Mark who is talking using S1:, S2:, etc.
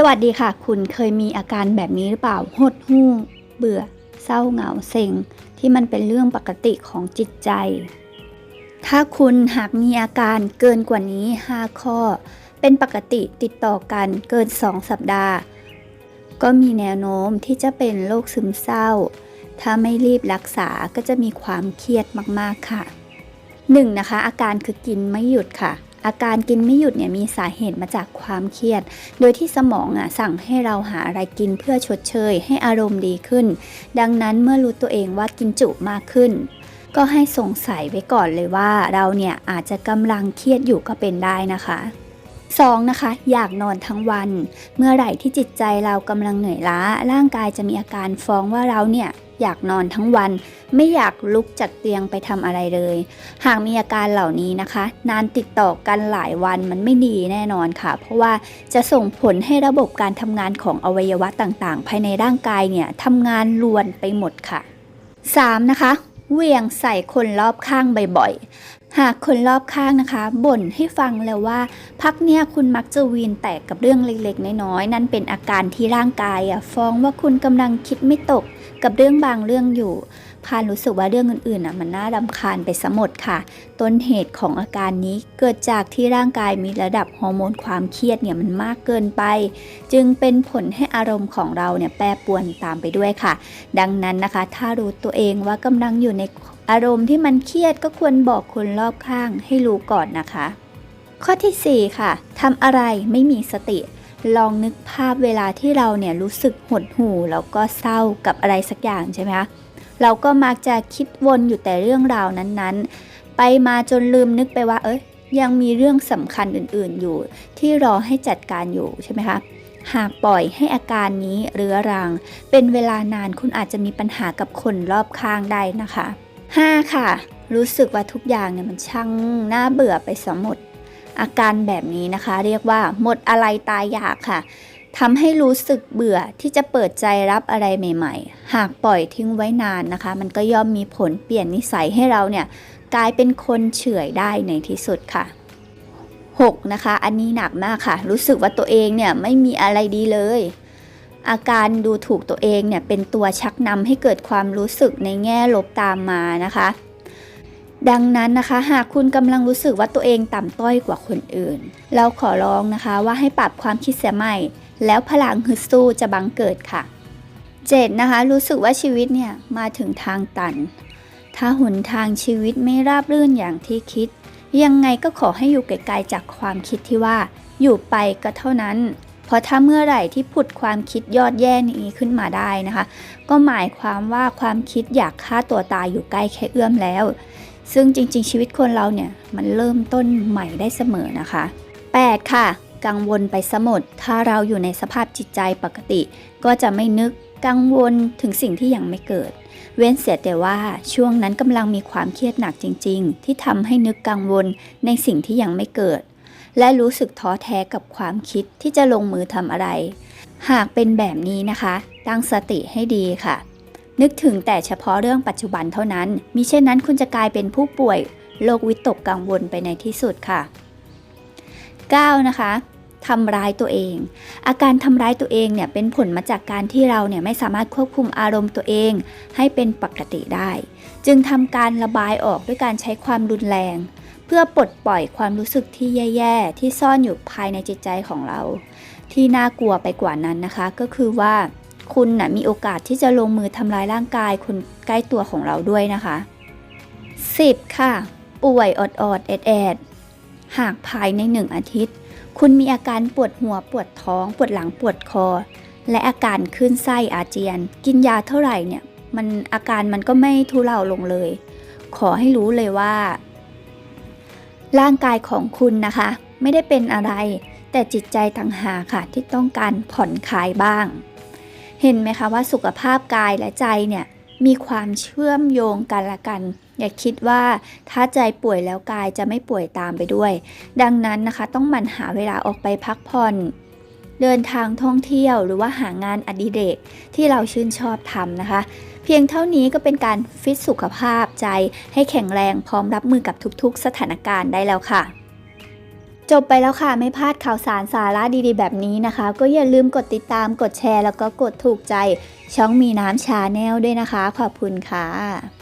S1: สวัสดีค่ะ คุณเคยมีอาการแบบนี้หรือเปล่า หดหู่เบื่อ เศร้าเหงาเซ็ง ที่มันเป็นเรื่องปกติของจิตใจ ถ้าคุณหากมีอาการเกินกว่านี้ 5 ข้อ เป็นปกติติดต่อกันเกิน 2 สัปดาห์ ก็มีแนวโน้มที่จะเป็นโรคซึมเศร้า ถ้าไม่รีบรักษาก็จะมีความเครียดมาก ๆ ค่ะ 1. นะคะ อาการคือกินไม่หยุดค่ะ อาการกินไม่หยุดเนี่ยมีสาเหตุมาจากความเครียด โดยที่สมองอะสั่งให้เราหาอะไรกินเพื่อชดเชย ให้อารมณ์ดีขึ้น ดังนั้นเมื่อรู้ตัวเองว่ากินจุมากขึ้น ก็ให้สงสัยไว้ก่อนเลยว่าเราเนี่ยอาจจะกำลังเครียดอยู่ก็เป็นได้นะคะ 2. นะคะ อยากนอนทั้งวัน เมื่อไหร่ที่จิตใจเรากำลังเหนื่อยล้า ร่างกายจะมีอาการฟ้องว่าเราเนี่ยอยากนอนทั้งวัน ไม่อยากลุกจากเตียงไปทำอะไรเลย หากมีอาการเหล่านี้นะคะ นานติดต่อกันหลายวันมันไม่ดีแน่นอนค่ะ เพราะว่าจะส่งผลให้ระบบการทำงานของอวัยวะต่างๆ ภายในร่างกายเนี่ยทำงานลวนไปหมดค่ะ 3. นะคะเวียงใส่คนรอบข้างบ่อยๆ หากคนรอบข้างนะคะ บ่นให้ฟังแล้วว่า พักเนี่ยคุณมักจะวีนแตกกับเรื่องเล็กๆ น้อยๆ นั่นเป็นอาการที่ร่างกายอะฟ้องว่าคุณกำลังคิดไม่ตกกับเรื่องบางเรื่องอยู่ พานรู้สึกว่าเรื่องอื่นๆอะมันน่ารำคาญไปสมดค่ะ ต้นเหตุของอาการนี้เกิดจากที่ร่างกายมีระดับฮอร์โมนความเครียดเนี่ยมันมากเกินไป จึงเป็นผลให้อารมณ์ของเราเนี่ยแปรปรวนตามไปด้วยค่ะ ดังนั้นนะคะ ถ้ารู้ตัวเองว่ากำลังอยู่ในอารมณ์ที่มันเครียดก็ควรบอกคนรอบข้างให้รู้ก่อนนะคะ ข้อทีสี่4 ค่ะทำอะไรไม่มีสติลองนึกภาพเวลาที่เราเนี่ยรู้สึกหดหู่แล้วก็เศร้ากับอะไรสักอย่างใช่ไหมคะ เราก็มักจะคิดวนอยู่แต่เรื่องราวนั้นๆ ไปมาจนลืมนึกไปว่า เอ้ยยังมีเรื่องสำคัญอื่นๆอยู่ ที่รอให้จัดการอยู่ใช่ไหมคะหากปล่อยให้อาการนี้เรื้อรัง เป็นเวลานานคุณอาจจะมีปัญหากับคนรอบข้างได้นะคะ 5. ค่ะ รู้สึกว่าทุกอย่างเนี่ยมันช่างน่าเบื่อไปสมหมด อาการแบบนี้นะคะ เรียกว่าหมดอะไรตายอยากค่ะ ทำให้รู้สึกเบื่อที่จะเปิดใจรับอะไรใหม่ๆ หากปล่อยทิ้งไว้นานนะคะ มันก็ย่อมมีผลเปลี่ยนนิสัยให้เราเนี่ยกลายเป็นคนเฉื่อยได้ในที่สุดค่ะ 6. นะคะ อันนี้หนักมากค่ะ รู้สึกว่าตัวเองเนี่ยไม่มีอะไรดีเลย อาการดูถูกตัวเองเนี่ยเป็นตัวชักนำให้เกิดความรู้สึกในแง่ลบตามมานะคะ ดังนั้นนะคะ หากคุณกำลังรู้สึกว่าตัวเองต่ำต้อยกว่าคนอื่น เราขอร้องนะคะว่าให้ปรับความคิดเสียใหม่ แล้วพลังฮึดสู้จะบังเกิดค่ะ 7. นะคะรู้สึกว่าชีวิตเนี่ยมาถึงทางตัน ถ้าหนทางชีวิตไม่ราบรื่นอย่างที่คิด ยังไงก็ขอให้อยู่ไกลๆจากความคิดที่ว่า อยู่ไปก็เท่านั้น เพราะถ้าเมื่อไหร่ที่ผุดความคิดยอดแย่นี้ขึ้นมาได้นะคะ ก็หมายความว่าความคิดอยากฆ่าตัวตายอยู่ใกล้แค่เอื้อมแล้ว ซึ่งจริงๆ ชีวิตคนเราเนี่ยมันเริ่มต้นใหม่ได้เสมอนะคะ 8. ค่ะ กังวลไปสมด ถ้าเราอยู่ในสภาพจิตใจปกติ ก็จะไม่นึกกังวลถึงสิ่งที่ยังไม่เกิด เว้นเสียแต่ว่าช่วงนั้นกำลังมีความเครียดหนักจริง ๆ ที่ทำให้นึกกังวลในสิ่งที่ยังไม่เกิด และรู้สึกท้อแท้กับความคิดที่จะลงมือทำอะไร หากเป็นแบบนี้นะคะ ตั้งสติให้ดีค่ะ นึกถึงแต่เฉพาะเรื่องปัจจุบันเท่านั้น มิเช่นนั้นคุณจะกลายเป็นผู้ป่วยโรควิตกกังวลไปในที่สุดค่ะ 9. นะคะทำร้ายตัวเอง อาการทำร้ายตัวเองเนี่ยเป็นผลมาจากการที่เราเนี่ยไม่สามารถควบคุมอารมณ์ตัวเอง ให้เป็นปกติได้ จึงทำการระบายออกด้วยการใช้ความรุนแรง เพื่อปลดปล่อยความรู้สึกที่แย่ ๆ ที่ซ่อนอยู่ภายในจิตใจของเรา ที่น่ากลัวไปกว่านั้นนะคะ ก็คือว่าคุณนะมีโอกาสที่จะลงมือทำร้ายร่างกายคนใกล้ตัวของเราด้วยนะคะ 10. ค่ะ ป่วยอดๆแอดๆ หากภายในหนึ่งอาทิตย์ คุณมีอาการปวดหัวปวดท้อง ปวดหลังปวดคอ และอาการขึ้นไส้อาเจียน กินยาเท่าไหร่เนี่ยมันอาการมันก็ไม่ทุเลาลงเลย ขอให้รู้เลยว่า ร่างกายของคุณนะคะ ไม่ได้เป็นอะไร แต่จิตใจต่างหากค่ะที่ต้องการผ่อนคลายบ้าง เห็นไหมคะว่าสุขภาพกายและใจเนี่ยมีความเชื่อมโยงกันละกัน อย่าคิดว่าถ้าใจป่วยแล้วกายจะไม่ป่วยตามไปด้วย ดังนั้นนะคะต้องหมั่นหาเวลาออกไปพักผ่อน เดินทางท่องเที่ยวหรือว่าหางานอดิเรกที่เราชื่นชอบทำนะคะ เพียงเท่านี้ก็เป็นการฟิตสุขภาพใจให้แข็งแรงพร้อมรับมือกับทุกๆ สถานการณ์ได้แล้วค่ะจบไปแล้วค่ะ ไม่พลาดข่าวสารสาระดีๆ แบบนี้นะคะ ก็อย่าลืมกดติดตามกดแชร์ แล้วก็กดถูกใจ ช่องมีน้ำชาแนลด้วยนะคะ ขอบคุณค่ะ